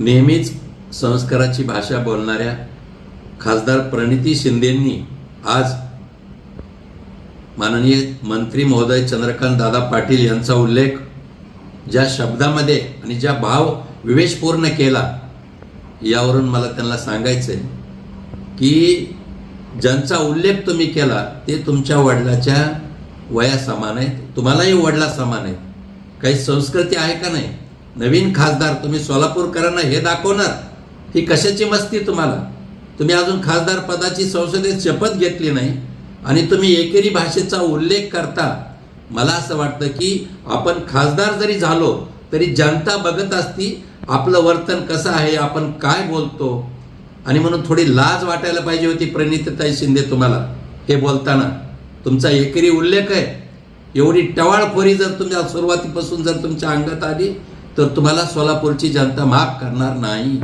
नेहमीच संस्काराची भाषा बोलणाऱ्या खासदार प्रणिती शिंदेंनी आज माननीय मंत्री महोदय चंद्रकांत दादा पाटील यांचा उल्लेख ज्या शब्दामध्ये आणि ज्या भाव विवेशपूर्ण केला यावरून मला त्यांना सांगायचं आहे की ज्यांचा उल्लेख तुम्ही केला ते तुमच्या वडिलाच्या वया समान आहेत. तुम्हालाही वडिला समान आहेत. काही संस्कृती आहे का नाही? नवीन खासदार तुम्ही सोलापूरकरांना हे दाखवणार ही कशाची मस्ती तुम्हाला? तुम्ही अजून खासदार पदाची संसदेत शपथ घेतली नाही आणि तुम्ही एकेरी भाषेचा उल्लेख करता. मला असं वाटतं की आपण खासदार जरी झालो तरी जनता बघत असती आपलं वर्तन कसं आहे आपण काय बोलतो. आणि म्हणून थोडी लाज वाटायला पाहिजे होती प्रणितताई शिंदे तुम्हाला हे बोलताना. तुमचा एकेरी उल्लेख आहे. एवढी टवाळखोरी जर तुमच्या सुरुवातीपासून जर तुमच्या अंगात आली तर तुम्हाला सोलापूरची जनता माफ करणार नाही.